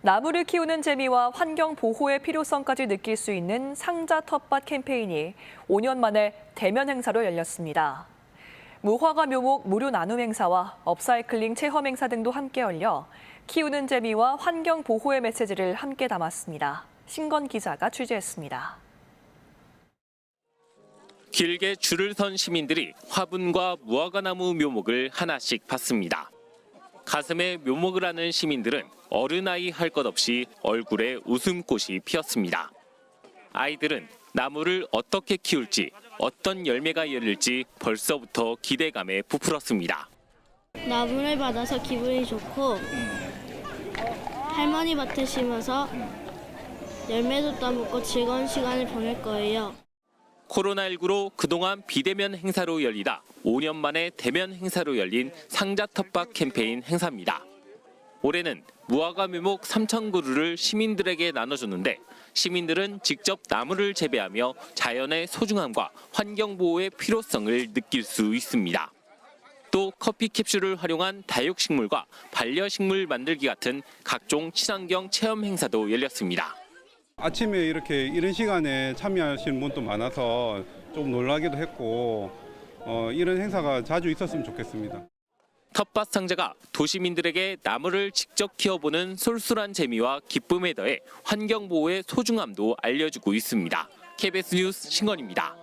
나무를 키우는 재미와 환경 보호의 필요성까지 느낄 수 있는 상자 텃밭 캠페인이 5년 만에 대면 행사로 열렸습니다. 무화과 묘목 무료 나눔 행사와 업사이클링 체험 행사 등도 함께 열려 키우는 재미와 환경 보호의 메시지를 함께 담았습니다. 신건 기자가 취재했습니다. 길게 줄을 선 시민들이 화분과 무화과나무 묘목을 하나씩 받습니다. 가슴에 묘목을 하는 시민들은 어른아이 할 것 없이 얼굴에 웃음꽃이 피었습니다. 아이들은 나무를 어떻게 키울지, 어떤 열매가 열릴지 벌써부터 기대감에 부풀었습니다. 나무를 받아서 기분이 좋고 할머니 밭에 심어서 열매도 따먹고 즐거운 시간을 보낼 거예요. 코로나19로 그동안 비대면 행사로 열리다 5년 만에 대면 행사로 열린 상자 텃밭 캠페인 행사입니다. 올해는 무화과 묘목 3천 그루를 시민들에게 나눠줬는데 시민들은 직접 나무를 재배하며 자연의 소중함과 환경 보호의 필요성을 느낄 수 있습니다. 또 커피 캡슐을 활용한 다육식물과 반려식물 만들기 같은 각종 친환경 체험 행사도 열렸습니다. 아침에 이렇게 이런 시간에 참여하시는 분도 많아서 좀 놀라기도 했고 어, 이런 행사가 자주 있었으면 좋겠습니다. 텃밭 상자가 도시민들에게 나무를 직접 키워보는 쏠쏠한 재미와 기쁨에 더해 환경 보호의 소중함도 알려주고 있습니다. KBS 뉴스 신건입니다.